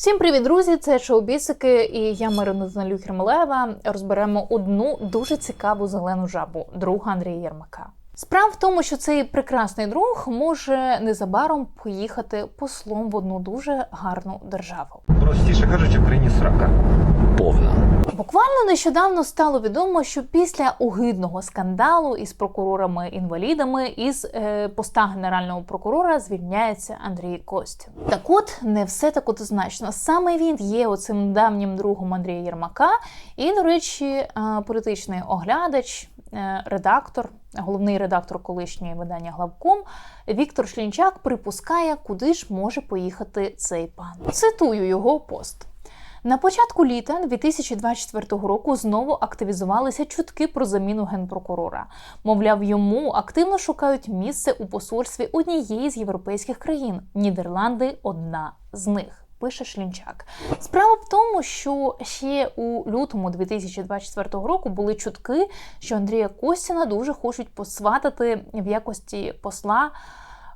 Всім привіт, друзі! Це шоу Бісики, і я Марина Зналю Хермелева. Розберемо одну дуже цікаву зелену жабу друга Андрія Єрмака. Справа в тому, що цей прекрасний друг може незабаром поїхати послом в одну дуже гарну державу. Простіше кажучи, країні срака. Повна. Буквально нещодавно стало відомо, що після огидного скандалу із прокурорами-інвалідами із е, поста генерального прокурора звільняється Андрій Костін. Так от не все так однозначно. Саме він є оцим давнім другом Андрія Єрмака, і, до речі, е, політичний оглядач, е, редактор, головний редактор колишнього видання Главком Віктор Шлінчак припускає, куди ж може поїхати цей пан. Цитую його пост. На початку літа 2024 року знову активізувалися чутки про заміну генпрокурора. Мовляв, йому активно шукають місце у посольстві однієї з європейських країн. Нідерланди одна з них. Пише Шлінчак. Справа в тому, що ще у лютому 2024 року були чутки, що Андрія Костіна дуже хочуть посватати в якості посла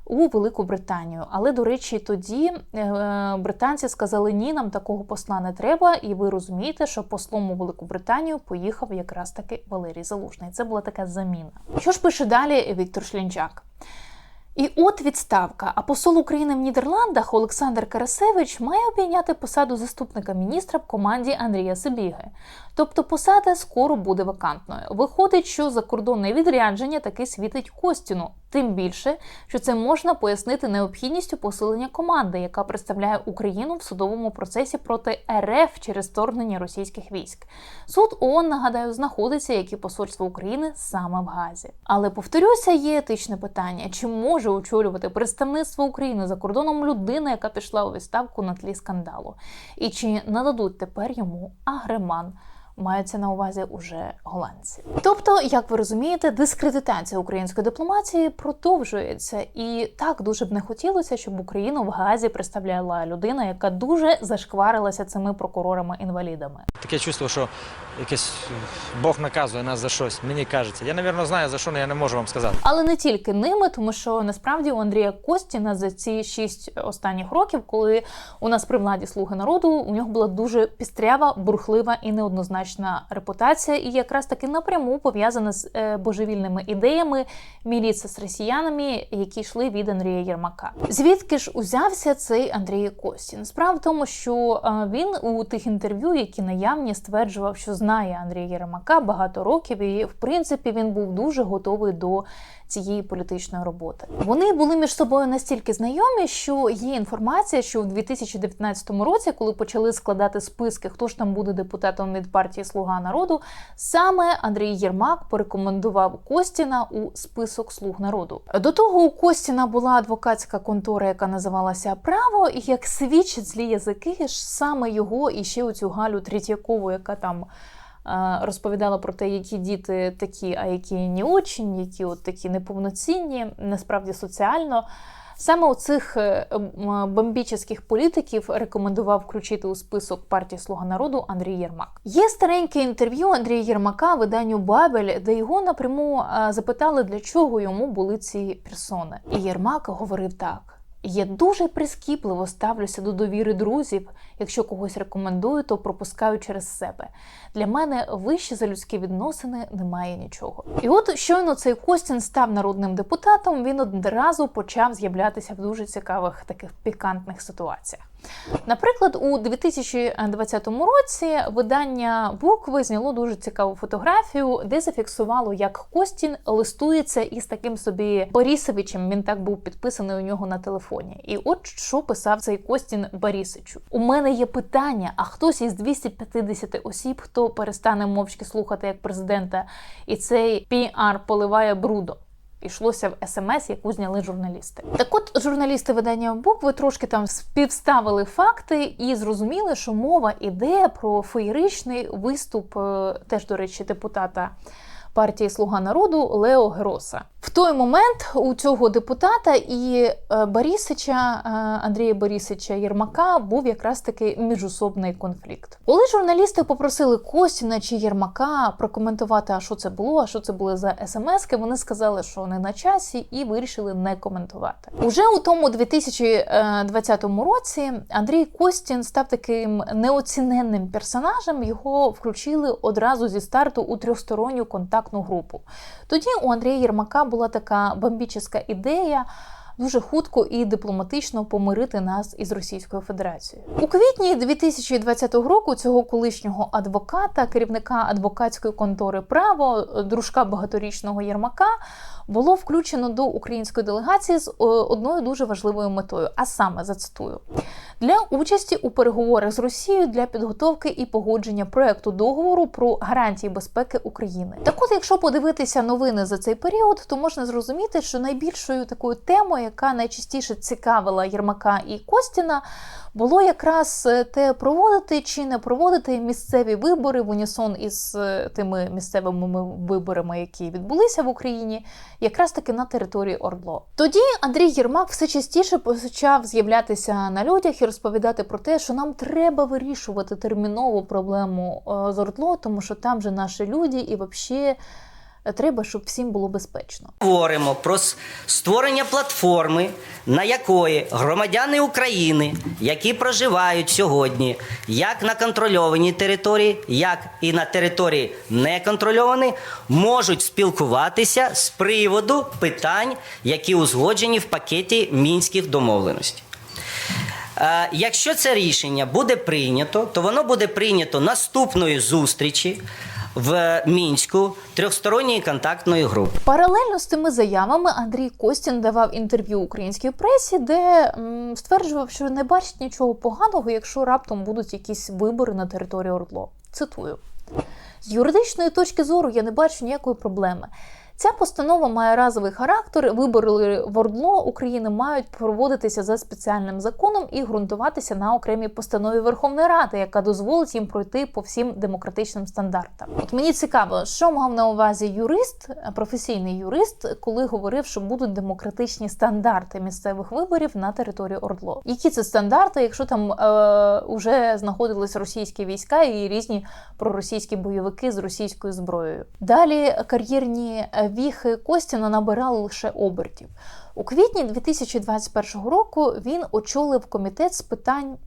у Велику Британію. Але, до речі, тоді е, британці сказали, ні, нам такого посла не треба, і ви розумієте, що послом у Велику Британію поїхав якраз таки Валерій Залужний. Це була така заміна. Що ж пише далі Віктор Шлінчак? І от відставка. А посол України в Нідерландах Олександр Карасевич має обійняти посаду заступника міністра в команді Андрія Сибіги. Тобто посада скоро буде вакантною. Виходить, що закордонне відрядження таки світить Костіну. Тим більше, що це можна пояснити необхідністю посилення команди, яка представляє Україну в судовому процесі проти РФ через вторгнення російських військ. Суд ООН, нагадаю, знаходиться, як і посольство України саме в Газі. Але повторюся, є етичне питання: чи може очолювати представництво України за кордоном людина, яка пішла у відставку на тлі скандалу, і чи нададуть тепер йому агреман? Маються на увазі уже голландці. Тобто, як ви розумієте, дискредитація української дипломатії продовжується, і так дуже б не хотілося, щоб Україну в Газі представляла людина, яка дуже зашкварилася цими прокурорами-інвалідами. Таке чувство, що якесь Бог наказує нас за щось. Мені кажеться. Я, напевно, знаю за що, але я не можу вам сказати. Але не тільки ними, тому що насправді у Андрія Костіна за ці шість останніх років, коли у нас при владі слуги народу, у нього була дуже пістрява, бурхлива і неоднозначна репутація, і якраз таки напряму пов'язана з е, божевільними ідеями міліція з росіянами, які йшли від Андрія Єрмака. Звідки ж узявся цей Андрій Костін? Справа в тому, що е, він у тих інтерв'ю, які наявні, стверджував, що знає Андрія Єрмака багато років, і в принципі він був дуже готовий до цієї політичної роботи. Вони були між собою настільки знайомі, що є інформація, що в 2019 році, коли почали складати списки, хто ж там буде депутатом від партії Слуга народу, саме Андрій Єрмак порекомендував Костіна у список слуг народу. До того у Костіна була адвокатська контора, яка називалася Право, і як свідчать злі язики, ж саме його і ще оцю Галю Третьякову, яка там е, розповідала про те, які діти такі, а які не очень, які от такі неповноцінні, насправді соціально. Саме у цих е, бомбічних політиків рекомендував включити у список партії Слуга народу Андрій Єрмак. Є стареньке інтерв'ю Андрія Єрмака виданню Бабель, де його напряму е, запитали, для чого йому були ці персони. І Єрмак говорив так. Я дуже прискіпливо ставлюся до довіри друзів. Якщо когось рекомендую, то пропускаю через себе. Для мене вище за людські відносини немає нічого. І от щойно цей Костін став народним депутатом, він одразу почав з'являтися в дуже цікавих таких пікантних ситуаціях. Наприклад, у 2020 році видання Букви зняло дуже цікаву фотографію, де зафіксувало, як Костін листується із таким собі Борісовичем. Він так був підписаний у нього на телефоні. І от що писав цей Костін Борісичу. У мене є питання: а хтось із 250 осіб, хто перестане мовчки слухати як президента, і цей піар поливає брудом. Ішлося в смс, яку зняли журналісти. Так от журналісти видання букви трошки там співставили факти і зрозуміли, що мова іде про феєричний виступ, е, теж, до речі, депутата партії Слуга народу Лео Героса. В той момент у цього депутата і е, Борисича, е, Андрія Борисича Єрмака був якраз таки міжособний конфлікт. Коли журналісти попросили Костіна чи Єрмака прокоментувати, а що це було, а що це були за смски, вони сказали, що не на часі, і вирішили не коментувати. Уже у тому 2020 році Андрій Костін став таким неоціненним персонажем. Його включили одразу зі старту у трьохсторонню контактну групу. Тоді у Андрія Єрмака була така бомбічна ідея. Дуже хутко і дипломатично помирити нас із Російською Федерацією у квітні 2020 року. Цього колишнього адвоката, керівника адвокатської контори Право, дружка багаторічного Єрмака, було включено до української делегації з е, одною дуже важливою метою, а саме зацитую для участі у переговорах з Росією для підготовки і погодження проекту договору про гарантії безпеки України. Так, от, якщо подивитися новини за цей період, то можна зрозуміти, що найбільшою такою темою, яка найчастіше цікавила Єрмака і Костіна, було якраз е, те проводити чи не проводити місцеві вибори в унісон із е, тими місцевими виборами, які відбулися в Україні, якраз таки на території Ордло. Тоді Андрій Єрмак все частіше почав з'являтися на людях і розповідати про те, що нам треба вирішувати термінову проблему е, з Ордло, тому що там же наші люди, і взагалі треба, щоб всім було безпечно. Говоримо про створення платформи, на якої громадяни України, які проживають сьогодні як на контрольованій території, як і на території неконтрольованій, можуть спілкуватися з приводу питань, які узгоджені в пакеті мінських домовленостей. Е, Якщо це рішення буде прийнято, то воно буде прийнято наступної зустрічі в мінську трьохсторонньої контактної групи. Паралельно з тими заявами Андрій Костін давав інтерв'ю українській пресі, де м, стверджував, що не бачить нічого поганого, якщо раптом будуть якісь вибори на території Ордло. Цитую: з юридичної точки зору я не бачу ніякої проблеми. Ця постанова має разовий характер. Вибори в Ордло України мають проводитися за спеціальним законом і ґрунтуватися на окремій постанові Верховної Ради, яка дозволить їм пройти по всім демократичним стандартам. От мені цікаво, що мав на увазі юрист, професійний юрист, коли говорив, що будуть демократичні стандарти місцевих виборів на території Ордло. Які це стандарти, якщо там е, вже знаходились російські війська і різні проросійські бойовики з російською зброєю? Далі кар'єрні е, віхи Костіна набирали лише обертів. У квітні 2021 року він очолив комітет з питань.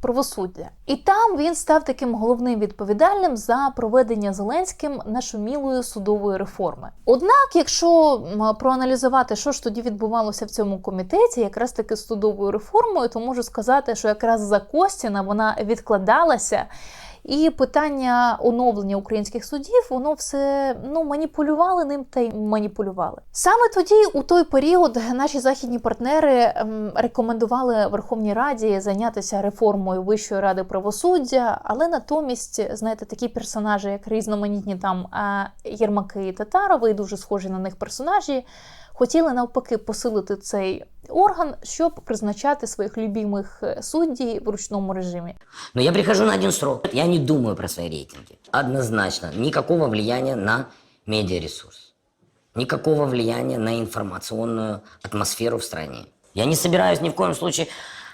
Правосуддя, і там він став таким головним відповідальним за проведення Зеленським нашумілої судової реформи. Однак, якщо проаналізувати, що ж тоді відбувалося в цьому комітеті, якраз таки з судовою реформою, то можу сказати, що якраз за Костіна вона відкладалася. І питання оновлення українських судів, воно все ну маніпулювали ним та й маніпулювали. Саме тоді, у той період, наші західні партнери ем, рекомендували Верховній Раді зайнятися реформою Вищої ради правосуддя, але натомість, знаєте, такі персонажі, як різноманітні там е, Єрмаки і Татарови, дуже схожі на них персонажі, хотіли навпаки посилити цей орган, щоб призначати своїх любимих е, суддів в ручному режимі. Ну я прихожу на один срок. Я не думаю про свої рейтинги. Однозначно. ніякого влияния на медіаресурс. Никакого влияния на информационную атмосферу в стране. Я не собираюсь ни в коем случае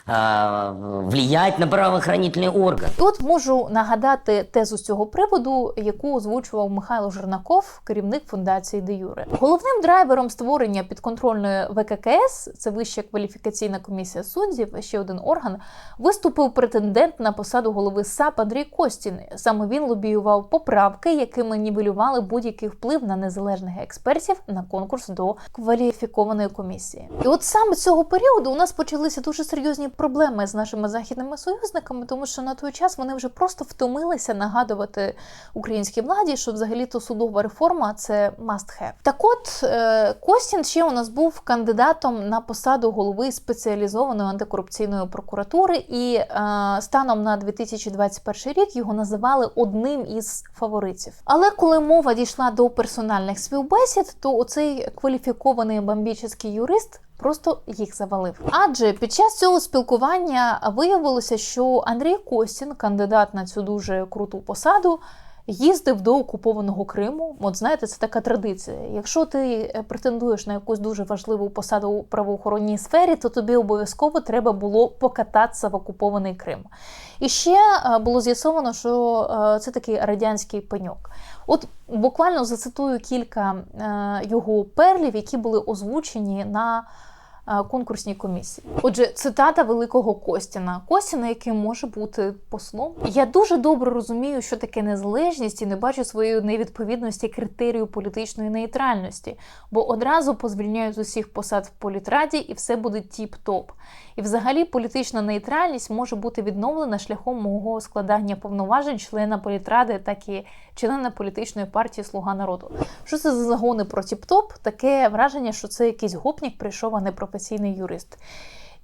а, влиять на правоохранительные органы. І от можу нагадати тезу з цього приводу, яку озвучував Михайло Жернаков, керівник фундації Де Юре. Головним драйвером створення підконтрольної ВККС, це Вища кваліфікаційна комісія суддів, ще один орган, виступив претендент на посаду голови САП Андрій Костін. Саме він лобіював поправки, якими нівелювали будь-який вплив на незалежних експертів на конкурс до кваліфікованої комісії. І от саме цього періоду у нас почалися дуже серйозні проблеми з нашими західними союзниками, тому що на той час вони вже просто втомилися нагадувати українській владі, що взагалі-то судова реформа це must have. Так от е, Костін ще у нас був кандидатом на посаду голови спеціалізованої антикорупційної прокуратури, і е, станом на 2021 рік його називали одним із фаворитів. Але коли мова дійшла до персональних співбесід, то оцей кваліфікований бомбічний юрист просто їх завалив. Адже під час цього спілкування виявилося, що Андрій Костін, кандидат на цю дуже круту посаду, їздив до окупованого Криму. От знаєте, це така традиція. Якщо ти е, претендуєш на якусь дуже важливу посаду у правоохоронній сфері, то тобі обов'язково треба було покататися в окупований Крим. І ще е, було з'ясовано, що е, це такий радянський пеньок. От буквально зацитую кілька його перлів, які були озвучені на конкурсній комісії. Отже, цитата великого Костіна. Костіна, який може бути послом. Я дуже добре розумію, що таке незалежність, і не бачу своєї невідповідності критерію політичної нейтральності, бо одразу позвільняють з усіх посад в політраді, і все буде тіп-топ. І взагалі політична нейтральність може бути відновлена шляхом мого складання повноважень члена політради, так і члена політичної партії Слуга народу. Що це за загони про тіп-топ? Таке враження, що це якийсь гопнік прийшов, а не професійний юрист.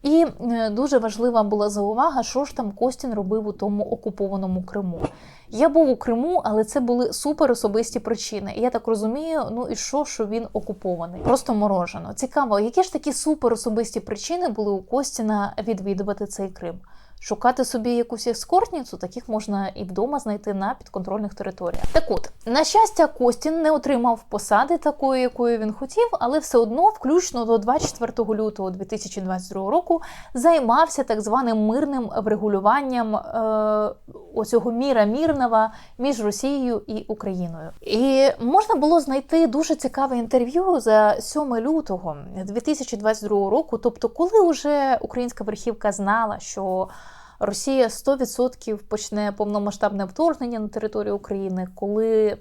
І е, дуже важлива була заувага, що ж там Костін робив у тому окупованому Криму. Я був у Криму, але це були супер особисті причини. І я так розумію, ну і що, що він окупований? Просто морожено. Цікаво, які ж такі супер особисті причини були у Костіна відвідувати цей Крим? Шукати собі якусь ескортницю, таких можна і вдома знайти на підконтрольних територіях. Так от, на щастя, Костін не отримав посади такої, якої він хотів, але все одно, включно до 24 лютого 2022 року, займався так званим мирним врегулюванням е, оцього міра мірного між Росією і Україною. І можна було знайти дуже цікаве інтерв'ю за 7 лютого 2022 року. Тобто, коли вже українська верхівка знала, що Росія 100% почне повномасштабне вторгнення на територію України, коли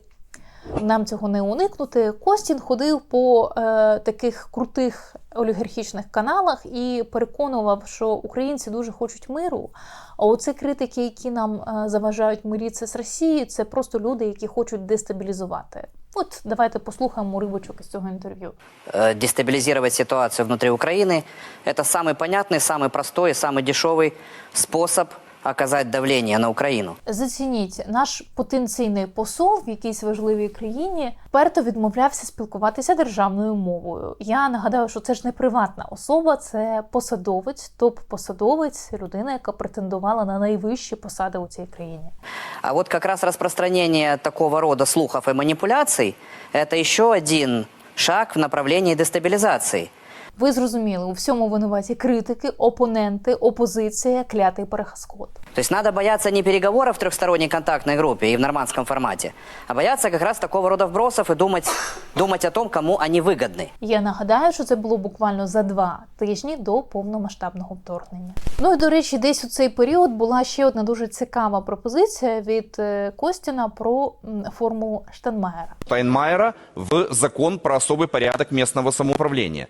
нам цього не уникнути. Костін ходив по е, таких крутих олігархічних каналах і переконував, що українці дуже хочуть миру. А оці критики, які нам е, заважають миритися з Росією, це просто люди, які хочуть дестабілізувати. От давайте послухаємо уривочок із цього інтерв'ю. э, дестабилизировать ситуацию внутри Украины. Это самый понятный, самый простой и самый дешевый способ оказать давление на Украину. Зацініть, наш потенційний посол в якійсь важливій країні вперто відмовлявся спілкуватися державною мовою. Я нагадаю, що це ж не приватна особа, це посадовець, топ-посадовець, людина, яка претендувала на найвищі посади у цій країні. А вот как раз распространение такого рода слухов и манипуляций – это еще один шаг в направлении дестабилизации. Ви зрозуміли, у всьому винуваті критики, опоненти, опозиція, клятий перехаскот. То есть надо бояться не переговоров в трехсторонней контактной группе и в нормандском формате, а бояться как раз такого рода вбросов и думать, думать о том, кому они выгодны. Я нагадаю, що це було буквально за два тижні до повномасштабного вторгнення. Ну і до речі, десь у цей період була ще одна дуже цікава пропозиція від е, Костіна про м, формулу Штанмаєра. Штайнмайера в закон про особый порядок местного самоуправления.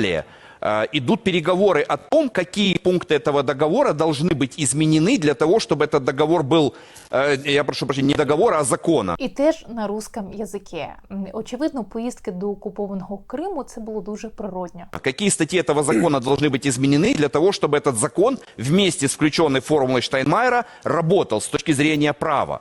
Далее. э, Идут переговоры о том, какие пункты этого договора должны быть изменены для того, чтобы этот договор был, э, я прошу прощения, не договора, а закона. І теж на русском язикі. М, Очевидно, поїздки до окупованого Криму це було дуже природньо. А Какие статьи этого закона должны быть изменены для того, чтобы этот закон вместе с включенной формулой Штайнмайера работал с точки зрения права?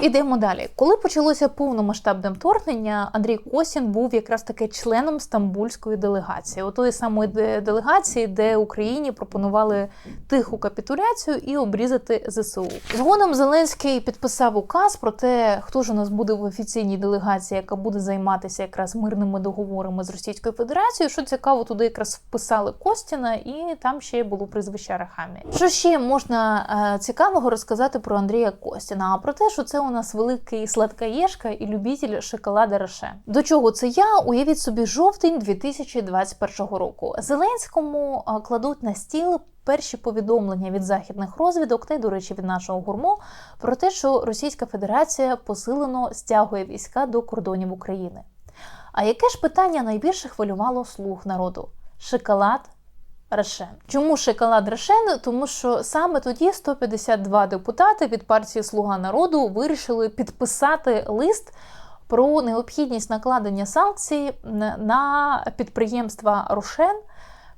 Ідемо далі. Коли почалося повномасштабне вторгнення, Андрій Косін був якраз таки членом стамбульської делегації, отої самої делегації, де Україні пропонували тиху капітуляцію і обрізати ЗСУ. Згодом Зеленський підписав указ про те, хто ж у нас буде в офіційній делегації, яка буде займатися якраз мирними договорами з Російською Федерацією. Що цікаво, туди якраз вписали Костіна, і там ще було прізвище Рахамі. Що ще можна е, цікавого розказати про Андрія Костіна? А про те, що це у нас великий сладкоєшка і любитель шоколада Роше. До чого це я? Уявіть собі жовтень 2021 року. Зеленському кладуть на стіл. Перші повідомлення від західних розвідок, та й, до речі, від нашого гурмо, про те, що Російська Федерація посилено стягує війська до кордонів України. А яке ж питання найбільше хвилювало слуг народу? Шоколад Рошен. Чому шоколад Рошен? Тому що саме тоді 152 депутати від партії Слуга народу вирішили підписати лист про необхідність накладення санкцій на підприємства Рошен.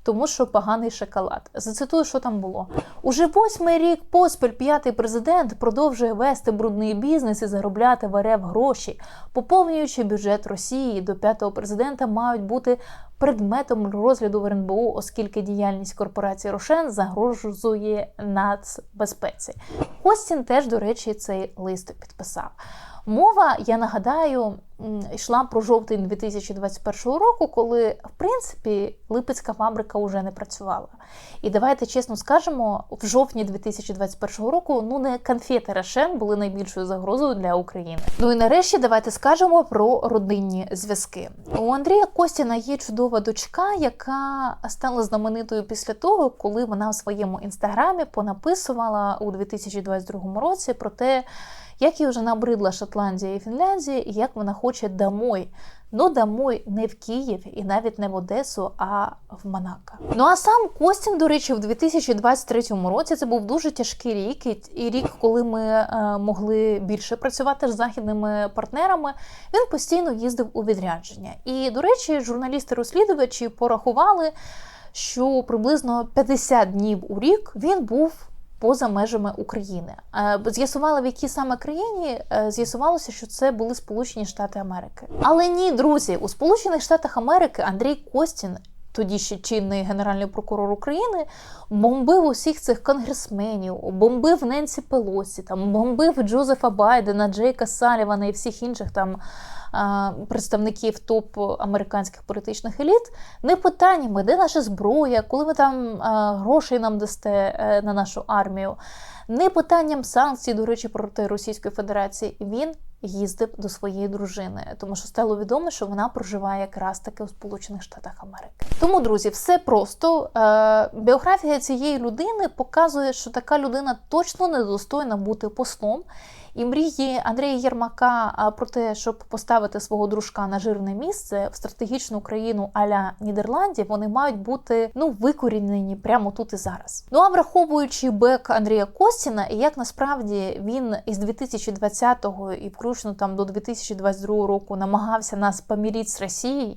Тому що поганий шоколад. Зацитую, що там було. Уже восьмий рік поспіль п'ятий президент продовжує вести брудний бізнес і заробляти в РФ гроші, поповнюючи бюджет Росії. До п'ятого президента мають бути предметом розгляду в РНБО, оскільки діяльність корпорації Рошен загрожує нацбезпеці. Костін теж, до речі, цей лист підписав. Мова, я нагадаю, йшла про жовтень 2021 року, коли, в принципі, Липецька фабрика вже не працювала. І давайте чесно скажемо, в жовтні 2021 року ну не конфети Рошен були найбільшою загрозою для України. Ну і нарешті давайте скажемо про родинні зв'язки. У Андрія Костіна є чудова дочка, яка стала знаменитою після того, коли вона в своєму інстаграмі понаписувала у 2022 році про те, як їй вже набридла Шотландія і Фінляндія, і як вона хоче домой. Ну, домой не в Київ і навіть не в Одесу, а в Монако. Ну а сам Костін, до речі, в 2023 році це був дуже тяжкий рік, і- рік, коли ми е, могли більше працювати з західними партнерами. Він постійно їздив у відрядження. І, до речі, журналісти-розслідувачі порахували, що приблизно 50 днів у рік він був поза межами України. Е, З'ясували, в якій саме країні е, з'ясувалося, що це були Сполучені Штати Америки. Але ні, друзі, у Сполучених Штатах Америки Андрій Костін. Тоді ще чинний генеральний прокурор України бомбив усіх цих конгресменів, бомбив Ненсі Пелосі, там бомбив Джозефа Байдена, Джейка Салівана і всіх інших там представників топ американських політичних еліт. Не питаннями, де наша зброя, коли ви там грошей нам дасте е, на нашу армію. Не питанням санкцій, до речі, проти Російської Федерації. Він їздив до своєї дружини, тому що стало відомо, що вона проживає якраз таки у Сполучених Штатах Америки. Тому, друзі, все просто. Е, біографія цієї людини показує, що така людина точно недостойна бути послом. І мрії Андрія Єрмака про те, щоб поставити свого дружка на жирне місце в стратегічну країну аля Нідерландів, вони мають бути ну викорінені прямо тут і зараз. Ну а враховуючи бек Андрія Костіна, і як насправді він із 2020-го і включно там до 2022 року намагався нас помірити з Росією.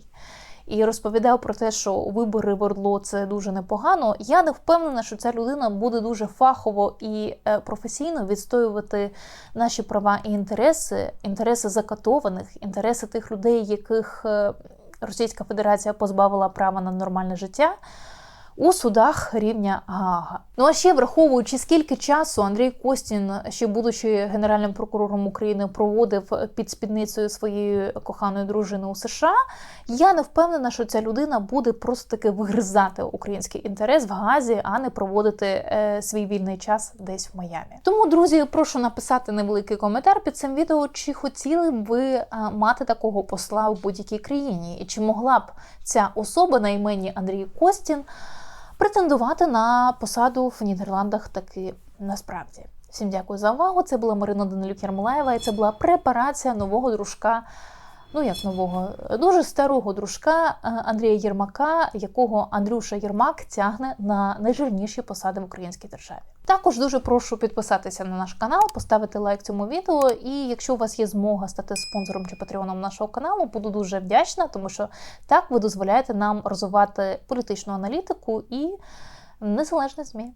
І розповідав про те, що вибори в Ордло це дуже непогано. Я не впевнена, що ця людина буде дуже фахово і е, професійно відстоювати наші права і інтереси, інтереси закатованих, інтереси тих людей, яких е, Російська Федерація позбавила права на нормальне життя. У судах рівня Гаага. Ну а ще враховуючи, скільки часу Андрій Костін, ще будучи генеральним прокурором України, проводив під спідницею своєї коханої дружини у США, я не впевнена, що ця людина буде просто таки вигризати український інтерес в Газі, а не проводити е, свій вільний час десь в Майамі. Тому, друзі, прошу написати невеликий коментар під цим відео, чи хотіли б ви е, мати такого посла в будь-якій країні, і чи могла б ця особа на імені Андрій Костін претендувати на посаду в Нідерландах таки насправді. Всім дякую за увагу. Це була Марина Данилюк Ярмолаєва, і це була препарація нового дружка. Ну як нового, дуже старого дружка е, Андрія Єрмака, якого Андрюша Єрмак тягне на найжирніші посади в українській державі. Також дуже прошу підписатися на наш канал, поставити лайк цьому відео. І якщо у вас є змога стати спонсором чи патреоном нашого каналу, буду дуже вдячна, тому що так ви дозволяєте нам розвивати політичну аналітику і незалежне ЗМІ.